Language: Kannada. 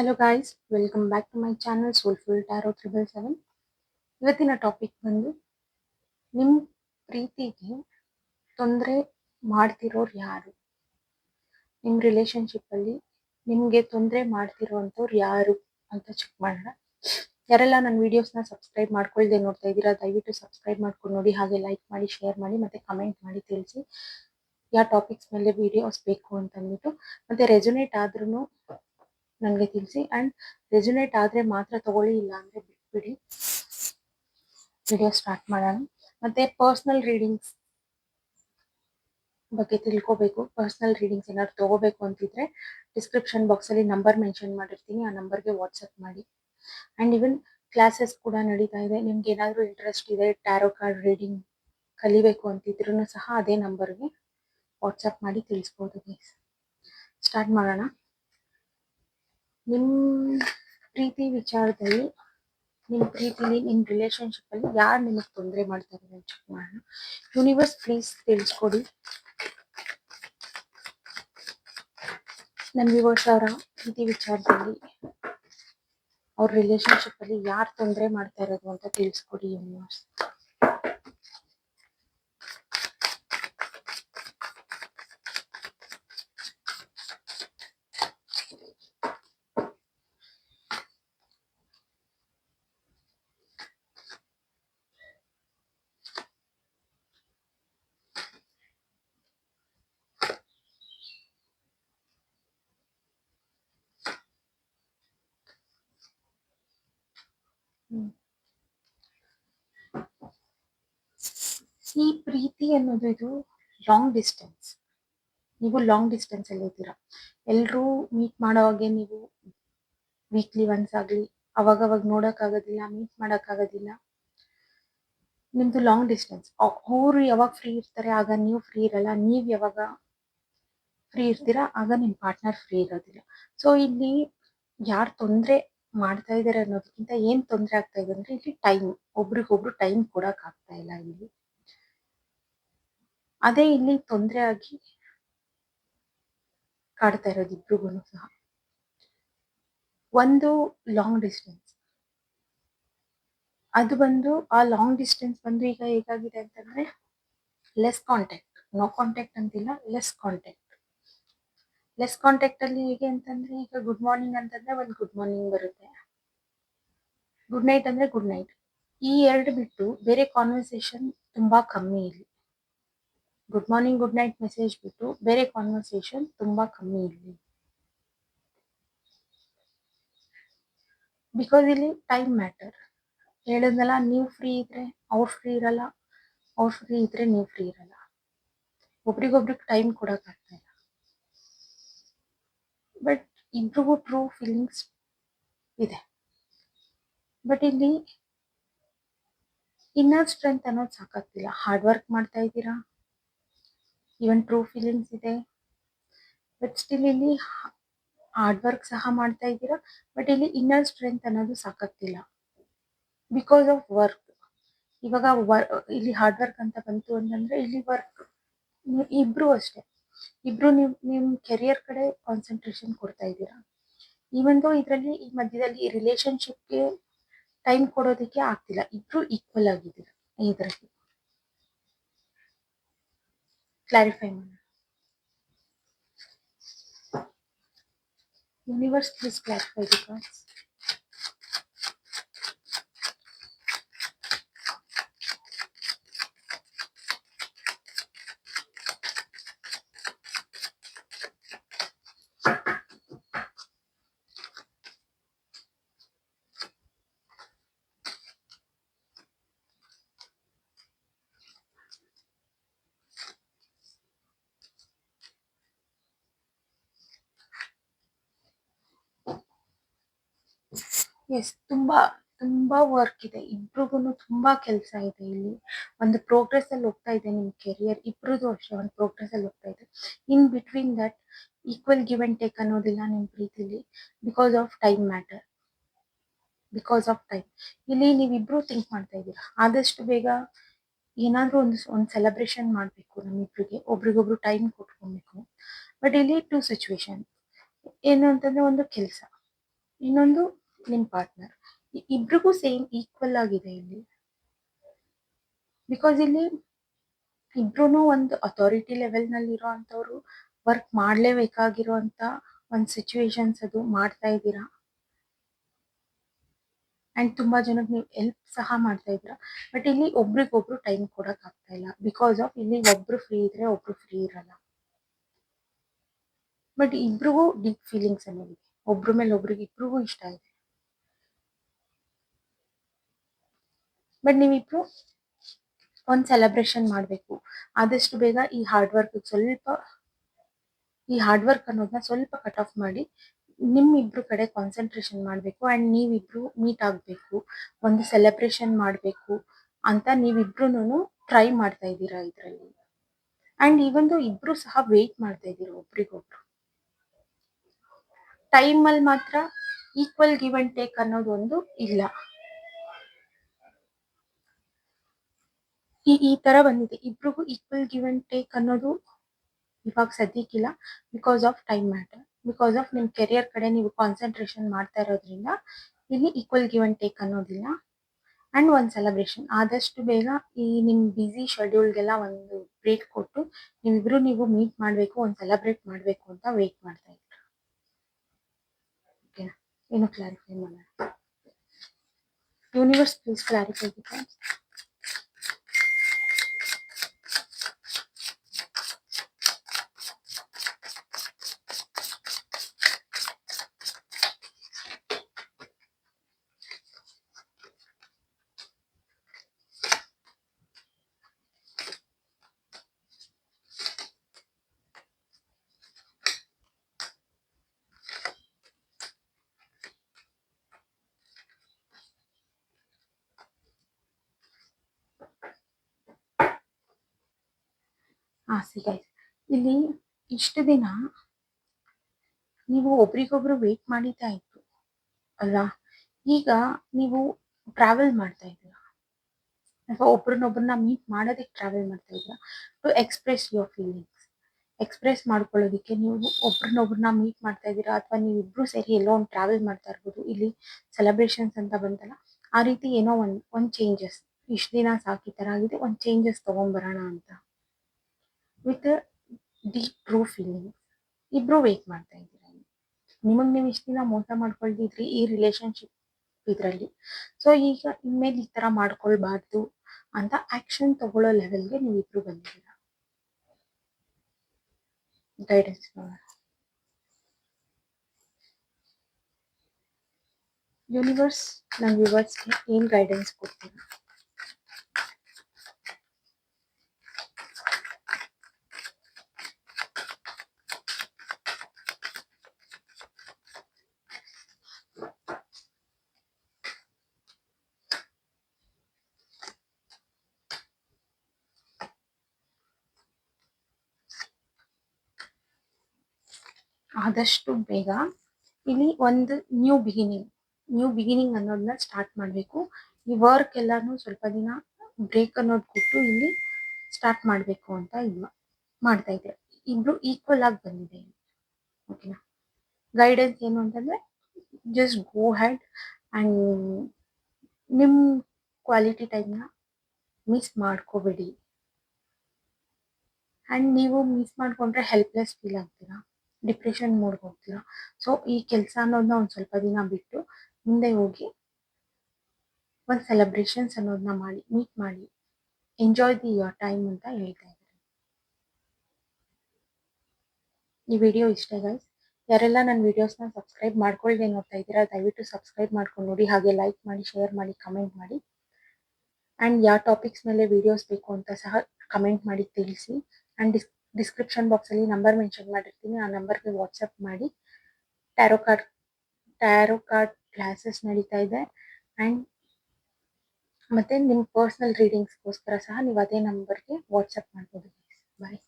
Hello guys welcome back to my channel soulful tarot triple seven ಇವತ್ತಿನ ಟಾಪಿಕ್ ಬಂದು ನಿಮ್ಮ ಪ್ರೀತಿಗೆ ತೊಂದರೆ ಮಾಡ್ತಿರೋರು ಯಾರು? ನಿಮ್ಮ ರಿಲೇಶನ್ಶಿಪ್ಪಲ್ಲಿ ನಿಮಗೆ ತೊಂದರೆ ಮಾಡ್ತಿರೋವಂಥವ್ರು ಯಾರು ಅಂತ ಚೆಕ್ ಮಾಡೋಣ. ಯಾರೆಲ್ಲ ನನ್ನ ವೀಡಿಯೋಸ್ನ ಸಬ್ಸ್ಕ್ರೈಬ್ ಮಾಡ್ಕೊಳ್ದೆ ನೋಡ್ತಾ ಇದ್ದೀರಾ, ದಯವಿಟ್ಟು ಸಬ್ಸ್ಕ್ರೈಬ್ ಮಾಡ್ಕೊಂಡು ನೋಡಿ, ಹಾಗೆ ಲೈಕ್ ಮಾಡಿ ಶೇರ್ ಮಾಡಿ, ಮತ್ತೆ ಕಮೆಂಟ್ ಮಾಡಿ ತಿಳಿಸಿ. ಯಾವ ಟಾಪಿಕ್ಸ್ ಮೇಲೆ ವಿಡಿಯೋಸ್ ಬೇಕು ಅಂತ ಅಂದ್ಬಿಟ್ಟು, ಮತ್ತೆ ರೆಸೊನೇಟ್ ಆದ್ರೂ ನನಗೆ ತಿಳಿಸಿ ಆ್ಯಂಡ್ ರೆಸ್ಯುನೇಟ್ ಆದರೆ ಮಾತ್ರ ತಗೊಳ್ಳಿ ಇಲ್ಲ ಅಂದರೆ ಬಿಟ್ಬಿಡಿ ವಿಡಿಯೋ ಸ್ಟಾರ್ಟ್ ಮಾಡೋಣ. ಮತ್ತೆ ಪರ್ಸ್ನಲ್ ರೀಡಿಂಗ್ಸ್ ಬಗ್ಗೆ ತಿಳ್ಕೋಬೇಕು. ಪರ್ಸ್ನಲ್ ರೀಡಿಂಗ್ಸ್ ಏನಾದ್ರು ತಗೋಬೇಕು ಅಂತಿದ್ರೆ ಡಿಸ್ಕ್ರಿಪ್ಷನ್ ಬಾಕ್ಸಲ್ಲಿ ನಂಬರ್ ಮೆನ್ಷನ್ ಮಾಡಿರ್ತೀನಿ. ಆ ನಂಬರ್ಗೆ ವಾಟ್ಸಪ್ ಮಾಡಿ. ಆ್ಯಂಡ್ ಈವನ್ ಕ್ಲಾಸಸ್ ಕೂಡ ನಡೀತಾ ಇದೆ. ನಿಮ್ಗೆ ಏನಾದರೂ ಇಂಟ್ರೆಸ್ಟ್ ಇದೆ ಟ್ಯಾರೋ ಕಾರ್ಡ್ ರೀಡಿಂಗ್ ಕಲಿಬೇಕು ಅಂತಿದ್ರು ಸಹ ಅದೇ ನಂಬರ್ಗೆ ವಾಟ್ಸಪ್ ಮಾಡಿ ತಿಳಿಸ್ಬೋದು ಸ್ಟಾರ್ಟ್ ಮಾಡೋಣ. ನಿಮ್ಮ ಪ್ರೀತಿ ವಿಚಾರದಲ್ಲಿ ನಿಮ್ಮ ಪ್ರೀತಿಲಿ ನಿಮ್ಮ ರಿಲೇಶನ್ಶಿಪ್ಪಲ್ಲಿ ಯಾರು ನಿಮಗೆ ತೊಂದರೆ ಮಾಡ್ತಾರೆ ಅಂತ ಚೆಕ್ ಮಾಡೋಣ. ಯೂನಿವರ್ಸ್ ಪ್ಲೀಸ್ ತಿಳಿಸ್ಕೊಡಿ. ನನ್ನ ವಿವರ್ಸ್ ಅವರ ಪ್ರೀತಿ ವಿಚಾರದಲ್ಲಿ, ಅವ್ರ ರಿಲೇಶನ್ಶಿಪ್ಪಲ್ಲಿ ಯಾರು ತೊಂದರೆ ಮಾಡ್ತಾ ಇರೋದು ಅಂತ ತಿಳಿಸ್ಕೊಡಿ ಯೂನಿವರ್ಸ್ ಈ ಪ್ರೀತಿ ಅನ್ನೋದು ಇದು ಲಾಂಗ್ ಡಿಸ್ಟೆನ್ಸ್ ನೀವು ಲಾಂಗ್ ಡಿಸ್ಟೆನ್ಸ್ ಅಲ್ಲಿ ಇದ್ದೀರಾ. ಎಲ್ಲರೂ ಮೀಟ್ ಮಾಡೋವಾಗೆ ನೀವು ವೀಕ್ಲಿ ಒನ್ಸ್ ಆಗಲಿ ಅವಾಗ ಅವಾಗ ನೋಡೋಕ್ಕಾಗೋದಿಲ್ಲ ಮೀಟ್ ಮಾಡೋಕ್ಕಾಗೋದಿಲ್ಲ ನಿಮ್ದು ಲಾಂಗ್ ಡಿಸ್ಟೆನ್ಸ್ ಅವರು ಯಾವಾಗ ಫ್ರೀ ಇರ್ತಾರೆ, ಆಗ ನೀವು ಫ್ರೀ ಇರಲ್ಲ. ನೀವು ಯಾವಾಗ ಫ್ರೀ ಇರ್ತೀರಾ, ಆಗ ನಿಮ್ಮ ಪಾರ್ಟ್ನರ್ ಫ್ರೀ ಇರೋದಿಲ್ಲ. ಸೊ ಇಲ್ಲಿ ಯಾರು ತೊಂದರೆ ಮಾಡ್ತಾ ಇದ್ದಾರೆ ಅನ್ನೋದಕ್ಕಿಂತ ಏನ್ ತೊಂದರೆ ಆಗ್ತಾ ಇದೆ ಅಂದ್ರೆ ಇಲ್ಲಿ ಟೈಮ್ ಒಬ್ರಿಗೊಬ್ರು ಟೈಮ್ ಕೊಡಕ್ ಆಗ್ತಾ ಇಲ್ಲ ಇಲ್ಲಿ. ಅದೇ ಇಲ್ಲಿ ತೊಂದರೆ ಆಗಿ ಕಾಡ್ತಾ ಇರೋದು ಇಬ್ರಿಗೂ ಸಹ. ಒಂದು ಲಾಂಗ್ ಡಿಸ್ಟೆನ್ಸ್ ಅದು ಬಂದು, ಆ ಲಾಂಗ್ ಡಿಸ್ಟೆನ್ಸ್ ಬಂದು ಈಗ ಹೇಗಾಗಿದೆ ಅಂತಂದ್ರೆ ಲೆಸ್ ಕಾಂಟ್ಯಾಕ್ಟ್ ನೋ ಕಾಂಟ್ಯಾಕ್ಟ್ ಅಂತಿಲ್ಲ ಲೆಸ್ ಕಾಂಟ್ಯಾಕ್ಟ್ ಲೆಸ್ ಕಾಂಟ್ಯಾಕ್ಟ್ ಅಲ್ಲಿ ಹೇಗೆ ಅಂತಂದ್ರೆ, ಈಗ ಗುಡ್ ಮಾರ್ನಿಂಗ್ ಅಂತಂದ್ರೆ ಒಂದು ಗುಡ್ ಮಾರ್ನಿಂಗ್ ಬರುತ್ತೆ. ಗುಡ್ ನೈಟ್ ಅಂದ್ರೆ ಗುಡ್ ನೈಟ್ ಈ ಎರಡು ಬಿಟ್ಟು ಬೇರೆ ಕಾನ್ವರ್ಸೇಷನ್ ತುಂಬಾ ಕಮ್ಮಿ ಇಲ್ಲಿ. Good morning good night message ಬಿಟ್ಟು ಬೇರೆ ಕಾನ್ವರ್ಸೇಷನ್ ತುಂಬಾ ಕಮ್ಮಿ ಇಲ್ಲಿ. ಬಿಕಾಸ್ ಇಲ್ಲಿ ಟೈಮ್ ಮ್ಯಾಟರ್ ಹೇಳಿದ್ನಲ್ಲ, ನೀವು ಫ್ರೀ ಇದ್ರೆ ಅವ್ರು ಫ್ರೀ ಇರಲ್ಲ, ಅವ್ರು ಫ್ರೀ ಇದ್ರೆ ನೀವು ಫ್ರೀ ಇರಲ್ಲ. ಒಬ್ರಿಗೊಬ್ರಿಗೆ ಟೈಮ್ ಕೊಡೋಕ್ಕಾಗ್ತಾ ಇಲ್ಲ. ಬಟ್ ಇಬ್ರಿಗೂ ಟ್ರೂ ಫೀಲಿಂಗ್ಸ್ ಇದೆ. ಬಟ್ ಇಲ್ಲಿ ಇನ್ನರ್ ಸ್ಟ್ರೆಂತ್ ಅನ್ನೋದು ಸಾಕಾಗ್ತಿಲ್ಲ. ಹಾರ್ಡ್ ವರ್ಕ್ ಮಾಡ್ತಾ ಇದ್ದೀರಾ? ಈವನ್ ಟ್ರೂ ಫೀಲಿಂಗ್ಸ್ ಇದೆ. ಬಟ್ ಸ್ಟಿಲ್ ಇಲ್ಲಿ ಹಾರ್ಡ್ ವರ್ಕ್ ಸಹ ಮಾಡ್ತಾ ಇದ್ದೀರಾ? ಬಟ್ ಇಲ್ಲಿ ಇನ್ನರ್ ಸ್ಟ್ರೆಂತ್ ಅನ್ನೋದು ಸಾಕಾಗ್ತಿಲ್ಲ. ಬಿಕಾಸ್ ಆಫ್ ವರ್ಕ್ ಇವಾಗ ವರ್ ಇಲ್ಲಿ ಹಾರ್ಡ್ ವರ್ಕ್ ಅಂತ ಬಂತು ಅಂತಂದ್ರೆ ಇಲ್ಲಿ ವರ್ಕ್ ಇಬ್ರು ಅಷ್ಟೇ. ಇಬ್ರು ನೀವು ನಿಮ್ ಕೆರಿಯರ್ ಕಡೆ ಕಾನ್ಸಂಟ್ರೇಷನ್ ಕೊಡ್ತಾ ಇದ್ದೀರಾ? ಒಂದು ಇದರಲ್ಲಿ, ಈ ಮಧ್ಯದಲ್ಲಿ ರಿಲೇಶನ್ಶಿಪ್ಗೆ ಟೈಮ್ ಕೊಡೋದಕ್ಕೆ ಆಗ್ತಿಲ್ಲ. ಇಬ್ರು ಈಕ್ವಲ್ ಆಗಿದ್ದೀರಾ? ಇದರಲ್ಲಿ. ಕ್ಲಾರಿಫೈ ಮಾಡೋಣ. Universe please clarify because yes ತುಂಬಾ ತುಂಬಾ ವರ್ಕ್ ಇದೆ. ಇಬ್ರಿಗೂನು ತುಂಬಾ ಕೆಲಸ ಇದೆ ಇಲ್ಲಿ. ಒಂದು ಪ್ರೋಗ್ರೆಸ್ ಅಲ್ಲಿ ಹೋಗ್ತಾ ಇದೆ ನಿಮ್ ಕೆರಿಯರ್ ಇಬ್ರದ್ದು ಅಷ್ಟೇ, ಒಂದು ಪ್ರೋಗ್ರೆಸ್ ಅಲ್ಲಿ ಹೋಗ್ತಾ ಇದೆ. In between that equal give and take ಅನ್ನೋದಿಲ್ಲ ನಿಮ್ ಪ್ರೀತಿಲಿ. Because of time matter because of time ಇಲ್ಲಿ ನೀವಿಬ್ರು ಥಿಂಕ್ ಮಾಡ್ತಾ ಇದ್ದೀರಾ? ಆದಷ್ಟು ಬೇಗ ಏನಾದ್ರೂ ಒಂದು ಒಂದು ಸೆಲೆಬ್ರೇಷನ್ ಮಾಡಬೇಕು ನಮ್ಮಿಬ್ರಿಗೆ. ಒಬ್ರಿಗೊಬ್ರು ಟೈಮ್ ಕೊಟ್ಕೊಬೇಕು. ಬಟ್ ಇಲ್ಲಿ ಟೂ ಸಿಚುವೇಶನ್ ಏನು ಅಂತಂದ್ರೆ ಒಂದು ಕೆಲಸ. ಇನ್ನೊಂದು ನಿಮ್ಮ ಪಾರ್ಟ್ನರ್ ಇಬ್ರಿಗೂ ಸೇಮ್ ಈಕ್ವಲ್ ಆಗಿದೆ ಇಲ್ಲಿ. ಬಿಕಾಸ್ ಇಲ್ಲಿ ಇಬ್ರು ಒಂದು ಅಥಾರಿಟಿ ಲೆವೆಲ್ನಲ್ಲಿ ನಲ್ಲಿ ಅಂಥವ್ರು ವರ್ಕ್ ಮಾಡಲೇಬೇಕಾಗಿರುವಂತ ಒಂದು ಸಿಚುವೇಶನ್ಸ್ ಅದು ಮಾಡ್ತಾ ಇದ್ದೀರಾ? ಆ್ಯಂಡ್ ತುಂಬ ಜನಕ್ಕೆ ನೀವು ಎಲ್ಪ್ ಸಹ ಮಾಡ್ತಾ ಇದ್ದೀರಾ? ಬಟ್ ಇಲ್ಲಿ ಒಬ್ರಿಗೊಬ್ರು ಟೈಮ್ ಕೊಡೋಕೆ ಆಗ್ತಾ ಇಲ್ಲ. ಬಿಕಾಸ್ ಆಫ್ ಇಲ್ಲಿ ಒಬ್ರು ಫ್ರೀ ಇದ್ರೆ ಒಬ್ರು ಫ್ರೀ ಇರಲ್ಲ. ಬಟ್ ಇಬ್ರಿಗೂ ಡೀಪ್ ಫೀಲಿಂಗ್ಸ್ ಅನ್ನೋದಿದೆ. ಒಬ್ರ ಮೇಲೆ ಒಬ್ರಿಗೆ ಇಬ್ರಿಗೂ ಇಷ್ಟ ಇದೆ. ಬಟ್ ನೀವಿಬ್ರು ಒಂದು ಸೆಲೆಬ್ರೇಷನ್ ಮಾಡಬೇಕು. ಆದಷ್ಟು ಬೇಗ ಈ ಹಾರ್ಡ್ ವರ್ಕ್ ಸ್ವಲ್ಪ, ಈ ಹಾರ್ಡ್ ವರ್ಕ್ ಅನ್ನೋದನ್ನ ಸ್ವಲ್ಪ ಕಟ್ ಆಫ್ ಮಾಡಿ ನಿಮ್ಮಿಬ್ರು ಕಡೆ ಕಾನ್ಸಂಟ್ರೇಷನ್ ಮಾಡಬೇಕು ಆ್ಯಂಡ್ ನೀವಿಬ್ರು ಮೀಟ್ ಆಗಬೇಕು. ಒಂದು ಸೆಲೆಬ್ರೇಷನ್ ಮಾಡಬೇಕು ಅಂತ ನೀವಿಬ್ರು ಟ್ರೈ ಮಾಡ್ತಾ ಇದ್ದೀರಾ ಇದರಲ್ಲಿ. ಆ್ಯಂಡ್ ಈವೊಂದು ಇಬ್ರು ಸಹ ವೆಯ್ಟ್ ಮಾಡ್ತಾ ಇದ್ದೀರಾ ಒಬ್ರಿಗೊಬ್ರು. ಟೈಮಲ್ಲಿ ಮಾತ್ರ ಈಕ್ವಲ್ ಗಿವ್ ಟೇಕ್ ಅನ್ನೋದು ಒಂದು ಇಲ್ಲ. ಈ ಈ ತರ ಬಂದಿದೆ. ಇಬ್ರಿಗೂ ಈಕ್ವಲ್ ಗಿವ್ ಅಂಡ್ ಟೇಕ್ ಅನ್ನೋದು ಇವಾಗ ಸದ್ಯಕ್ಕಿಲ್ಲ. Because of time matter because of ನಿಮ್ ಕೆರಿಯರ್ ಕಡೆ ನೀವು ಕಾನ್ಸಂಟ್ರೇಷನ್ ಮಾಡ್ತಾ ಇರೋದ್ರಿಂದ ಇಲ್ಲಿ ಈಕ್ವಲ್ ಗಿವ್ ಅಂಡ್ ಟೇಕ್ ಅನ್ನೋದಿಲ್ಲ. ಅಂಡ್ ಒಂದು ಸೆಲೆಬ್ರೇಷನ್ ಆದಷ್ಟು ಬೇಗ ಈ ನಿಮ್ಮ ಬ್ಯುಸಿ ಶೆಡ್ಯೂಲ್ಗೆಲ್ಲ ಒಂದು ಬ್ರೇಕ್ ಕೊಟ್ಟು ನೀವಿಬ್ರು ನೀವು ಮೀಟ್ ಮಾಡಬೇಕು, ಒಂದು ಸೆಲೆಬ್ರೇಟ್ ಮಾಡಬೇಕು ಅಂತ ವೇಟ್ ಮಾಡ್ತಾ ಇದ್ರು. ಓಕೆ ಏನು ಕ್ಲಾರಿಫೈ ಮಾಡೋಣ ಯೂನಿವರ್ಸ್ ಪ್ಲೀಸ್ ಕ್ಲಾರಿಫೈ ಹಾಂ ಸಿ ಗೈಸ್ ಇಲ್ಲಿ ಇಷ್ಟು ದಿನ ನೀವು ಒಬ್ರಿಗೊಬ್ರು ವೇಟ್ ಮಾಡಿತಾ ಇತ್ತು ಅಲ್ವಾ? ಈಗ ನೀವು ಟ್ರಾವೆಲ್ ಮಾಡ್ತಾ ಇದ್ದೀರಾ? ಅಥವಾ ಒಬ್ರನ್ನೊಬ್ರನ್ನ ಮೀಟ್ ಮಾಡೋದಕ್ಕೆ ಟ್ರಾವೆಲ್ ಮಾಡ್ತಾ ಇದ್ದೀರಾ? To express your feelings express ಮಾಡ್ಕೊಳ್ಳೋದಕ್ಕೆ ನೀವು ಒಬ್ರನ್ನೊಬ್ರನ್ನ ಮೀಟ್ ಮಾಡ್ತಾ ಇದ್ದೀರಾ? ಅಥವಾ ನೀವು ಇಬ್ರು ಸೇರಿ ಎಲ್ಲೋ ಒಂದು ಟ್ರಾವೆಲ್ ಮಾಡ್ತಾ ಇರ್ಬೋದು, ಇಲ್ಲಿ ಸೆಲೆಬ್ರೇಷನ್ಸ್ ಅಂತ ಬಂತಲ್ಲ, ಆ ರೀತಿ ಏನೋ ಒಂದು ಒಂದು ಚೇಂಜಸ್ ಇಷ್ಟು ದಿನ ಸಾಕಿ ಥರ ಆಗಿದೆ, ಒಂದು ಚೇಂಜಸ್ ತೊಗೊಂಬರೋಣ ಅಂತ. ವಿತ್ ಡೀಪ್ ಟ್ರೂ ಫೀಲಿಂಗ್ ಇಬ್ರು ವೇಟ್ ಮಾಡ್ತಾ ಇದ್ದೀರಾ ನಿಮಗೆ ನೀವು ಇಷ್ಟು ದಿನ ಮೋಸ ಮಾಡ್ಕೊಳ್ತಿದ್ರಿ ಈ ರಿಲೇಶನ್ಶಿಪ್ ಇದರಲ್ಲಿ. ಸೊ ಈಗ ಇನ್ಮೇಲೆ ಈ ತರ ಮಾಡ್ಕೊಳ್ಬಾರ್ದು ಅಂತ ಆಕ್ಷನ್ ತಗೊಳ್ಳೋ ಲೆವೆಲ್ಗೆ ನೀವು ಇಬ್ರು ಬಂದಿದ್ದೀರಾ? ಗೈಡೆನ್ಸ್ ಯೂನಿವರ್ಸ್ ನನ್ನ ವ್ಯೂವರ್ಸ್ಗೆ ಏನು ಗೈಡೆನ್ಸ್ ಕೊಡ್ತೀರಾ? ಆದಷ್ಟು ಬೇಗ ಇಲ್ಲಿ ಒಂದು ನ್ಯೂ ಬಿಗಿನಿಂಗ್ ನ್ಯೂ ಬಿಗಿನಿಂಗ್ ಅನ್ನೋದನ್ನ ಸ್ಟಾರ್ಟ್ ಮಾಡಬೇಕು. ಈ ವರ್ಕ್ ಎಲ್ಲಾನು ಸ್ವಲ್ಪ ದಿನ ಬ್ರೇಕ್ ಅನ್ನೋದು ಕೊಟ್ಟು ಇಲ್ಲಿ ಸ್ಟಾರ್ಟ್ ಮಾಡಬೇಕು ಅಂತ ಇಲ್ಲ ಮಾಡ್ತಾ ಇದ್ದೆ ಇಬ್ರು ಈಕ್ವಲ್ ಆಗಿ ಬಂದಿದೆ ಓಕೆನಾ ಗೈಡೆನ್ಸ್ ಏನು ಅಂತಂದ್ರೆ ಜಸ್ಟ್ ಗೋ ಹ್ಯಾಡ್ ಆ್ಯಂಡ್ ನಿಮ್ಮ ಕ್ವಾಲಿಟಿ ಟೈಮ್ನ ಮಿಸ್ ಮಾಡ್ಕೋಬೇಡಿ. ಆ್ಯಂಡ್ ನೀವು ಮಿಸ್ ಮಾಡ್ಕೊಂಡ್ರೆ ಹೆಲ್ಪ್ಲೆಸ್ ಫೀಲ್ ಆಗ್ತೀರಾ? ಡಿಪ್ರೆಷನ್ ಮೂಡ್ಗೆ ಹೋಗ್ತೀರಾ ಸೊ ಈ ಕೆಲಸ ಅನ್ನೋದನ್ನ ಒಂದು ಸ್ವಲ್ಪ ದಿನ ಬಿಟ್ಟು ಮುಂದೆ ಹೋಗಿ ಒಂದು ಸೆಲೆಬ್ರೇಷನ್ಸ್ ಅನ್ನೋದನ್ನ ಮಾಡಿ ಮೀಟ್ ಮಾಡಿ ಎಂಜಾಯ್ ದಿ ಯೋರ್ ಟೈಮ್ ಅಂತ ಹೇಳ್ತಾ ಇದ್ದಾರೆ. ಈ ವಿಡಿಯೋ ಇಷ್ಟ ಗೈಸ್ ಯಾರೆಲ್ಲ ನನ್ನ ವಿಡಿಯೋಸ್ನ ಸಬ್ಸ್ಕ್ರೈಬ್ ಮಾಡ್ಕೊಳ್ದೆ ನೋಡ್ತಾ ಇದ್ದೀರಾ, ದಯವಿಟ್ಟು ಸಬ್ಸ್ಕ್ರೈಬ್ ಮಾಡ್ಕೊಂಡು ನೋಡಿ. ಹಾಗೆ ಲೈಕ್ ಮಾಡಿ ಶೇರ್ ಮಾಡಿ ಕಮೆಂಟ್ ಮಾಡಿ. ಆ್ಯಂಡ್ ಯಾವ ಟಾಪಿಕ್ಸ್ ಮೇಲೆ ವಿಡಿಯೋಸ್ ಬೇಕು ಅಂತ ಸಹ ಕಮೆಂಟ್ ಮಾಡಿ, ತಿಳಿಸಿ. ಆ್ಯಂಡ್ ಡಿಸ್ ಡಿಸ್ಕ್ರಿಪ್ಷನ್ ಬಾಕ್ಸಲ್ಲಿ ನಂಬರ್ ಮೆನ್ಷನ್ ಮಾಡಿರ್ತೀನಿ. ಆ ನಂಬರ್ಗೆ ವಾಟ್ಸಪ್ ಮಾಡಿ. Tarot card tarot card classes ನಡೀತಾ ಇದೆ. ಆ್ಯಂಡ್ ಮತ್ತು ನಿಮ್ಮ ಪರ್ಸ್ನಲ್ ರೀಡಿಂಗ್ಸ್ಗೋಸ್ಕರ ಸಹ ನೀವು ಅದೇ ನಂಬರ್ಗೆ ವಾಟ್ಸಪ್ ಮಾಡ್ಬೋದು ಬಾಯ್